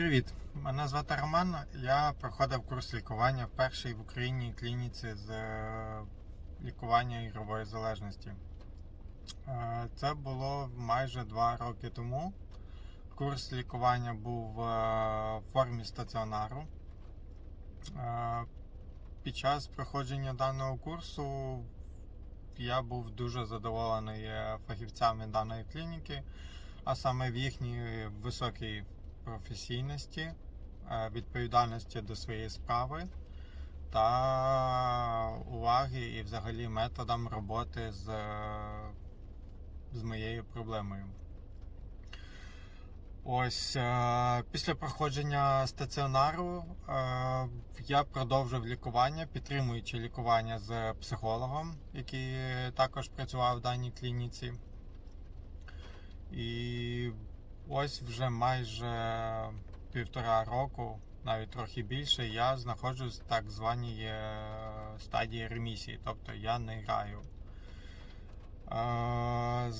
Привіт, мене звати Роман. Я проходив курс лікування в першій в Україні клініці з е, лікування ігрової залежності. Е, Це було майже два роки тому. Курс лікування був е, в формі стаціонару. Під час проходження даного курсу я був дуже задоволений фахівцями даної клініки, а саме в їхній високій професійності, е, відповідальності до своєї справи та уваги і взагалі методам роботи з, е, з моєю проблемою. Ось е, після проходження стаціонару я продовжив лікування, підтримуючи лікування з психологом, який також працював в даній клініці. І ось вже майже півтора року, навіть трохи більше, я знаходжусь в так званій е, стадії ремісії, тобто я не граю. Е,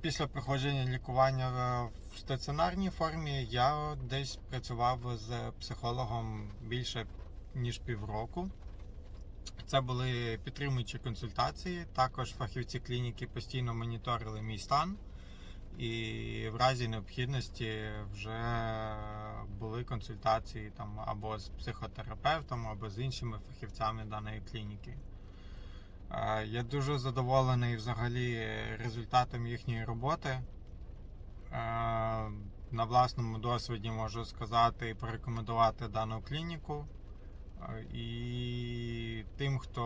Після проходження лікування е, в стаціонарній формі я десь працював з психологом більше ніж півроку. Це були підтримуючі консультації. Також фахівці клініки постійно моніторили мій стан, і в разі необхідності вже були консультації там або з психотерапевтом, або з іншими фахівцями даної клініки. Е, Я дуже задоволений взагалі результатом їхньої роботи. Е, На власному досвіді можу сказати і порекомендувати дану клініку. Е, І тим, хто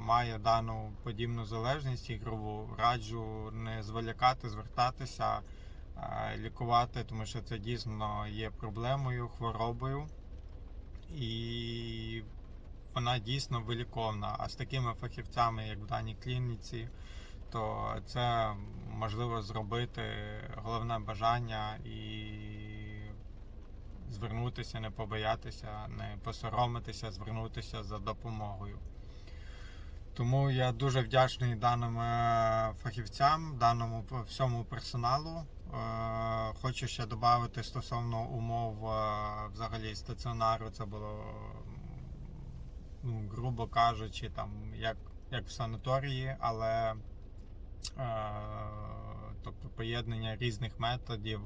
має дану подібну залежність ігрову, раджу не зволікати, звертатися, е, лікувати, тому що це дійсно є проблемою, хворобою. І вона дійсно виліковна. А з такими фахівцями, як в даній клініці, то це можливо зробити головне бажання і звернутися, не побоятися, не посоромитися, звернутися за допомогою. Тому я дуже вдячний даним е, фахівцям, даному всьому персоналу. Е, Хочу ще додати стосовно умов е, взагалі стаціонару. Це було, ну, грубо кажучи, там як, як в санаторії, але тобто поєднання різних методів,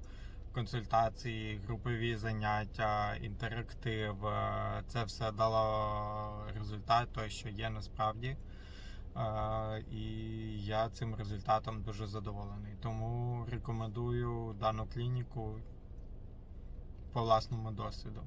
консультації, групові заняття, інтерактив. е, Це все дало результат, той, що є насправді. Е, І я цим результатом дуже задоволений. Тому рекомендую дану клініку по власному досвіду.